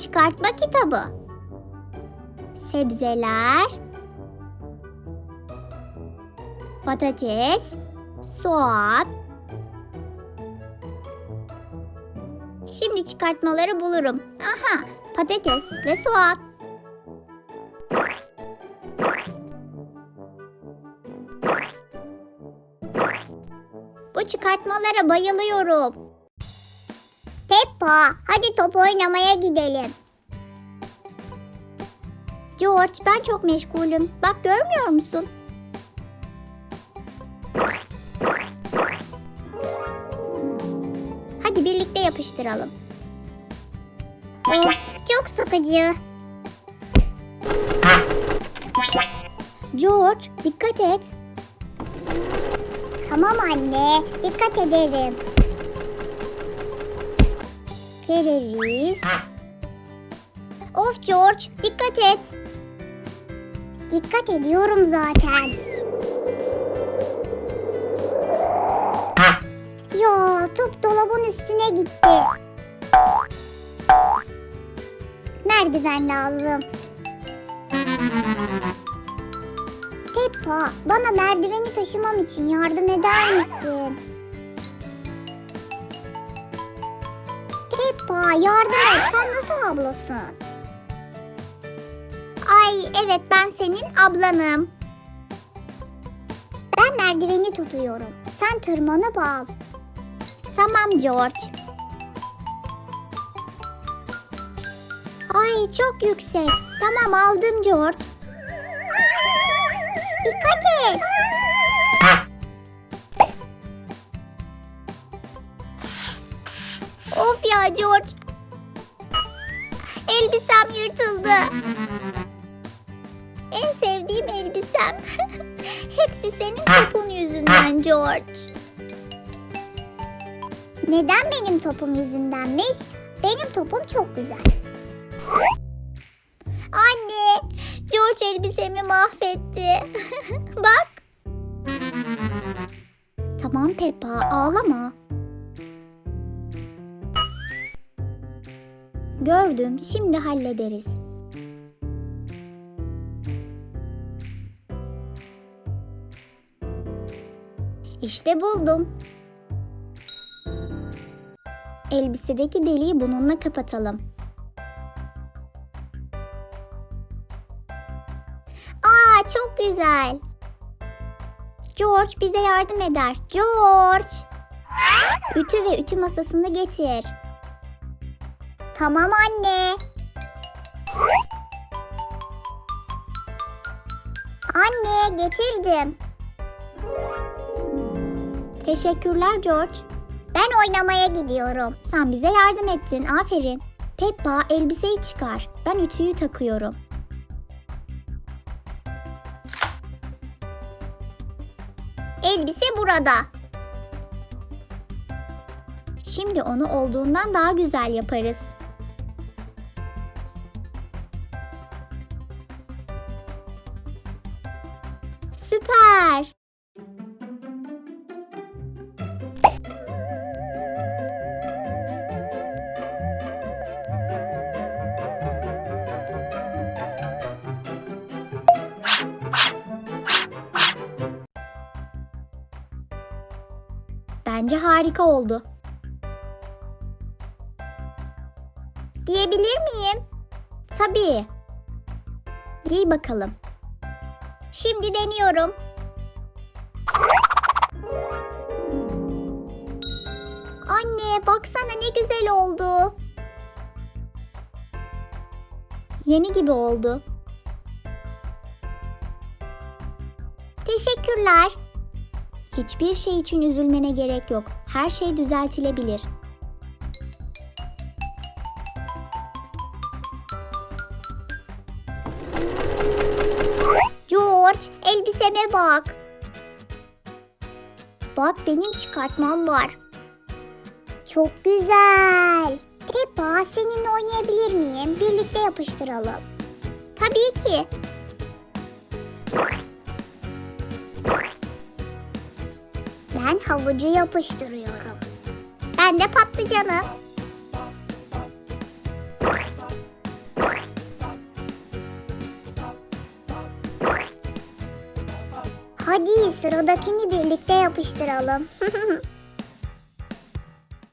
çıkartma kitabı. Sebzeler, patates, soğan. Şimdi çıkartmaları bulurum. Aha, patates ve soğan. Bu çıkartmalara bayılıyorum. Peppa, hadi top oynamaya gidelim. George, ben çok meşgulüm. Bak görmüyor musun? Hadi birlikte yapıştıralım. Of, çok sıkıcı. George, dikkat et. Tamam anne, dikkat ederim. Kereviz. Of George, dikkat et. Dikkat ediyorum zaten. Ya top dolabın üstüne gitti. Merdiven lazım. Peppa, bana merdiveni taşımam için yardım eder misin? Peppa, yardım et. Sen nasıl ablasın? Ay evet ben senin ablanım. Ben merdiveni tutuyorum. Sen tırmanıp al. Tamam George. Ay çok yüksek. Tamam aldım George. Dikkat et. George. Elbisem yırtıldı. En sevdiğim elbisem. Hepsi senin topun yüzünden George. Neden benim topum yüzündenmiş? Benim topum çok güzel. Anne, George elbisemi mahvetti. Bak. Tamam Peppa, ağlama. Gördüm, şimdi hallederiz. İşte buldum. Elbisedeki deliği bununla kapatalım. Aa çok güzel. George bize yardım eder. George. Ütü ve ütü masasını getir. Tamam anne. Anne getirdim. Teşekkürler George. Ben oynamaya gidiyorum. Sen bize yardım ettin. Aferin. Peppa elbiseyi çıkar. Ben ütüyü takıyorum. Elbise burada. Şimdi onu olduğundan daha güzel yaparız. Bence harika oldu. Giyebilir miyim? Tabii. Giy bakalım. Şimdi deniyorum. Anne baksana ne güzel oldu. Yeni gibi oldu. Teşekkürler. Hiçbir şey için üzülmene gerek yok. Her şey düzeltilebilir. George, elbiseme bak. Bak benim çıkartmam var. Çok güzel. Peppa seninle oynayabilir miyim? Birlikte yapıştıralım. Tabii ki. Ben havucu yapıştırıyorum. Ben de patlıcanı. Hadi sıradakini birlikte yapıştıralım.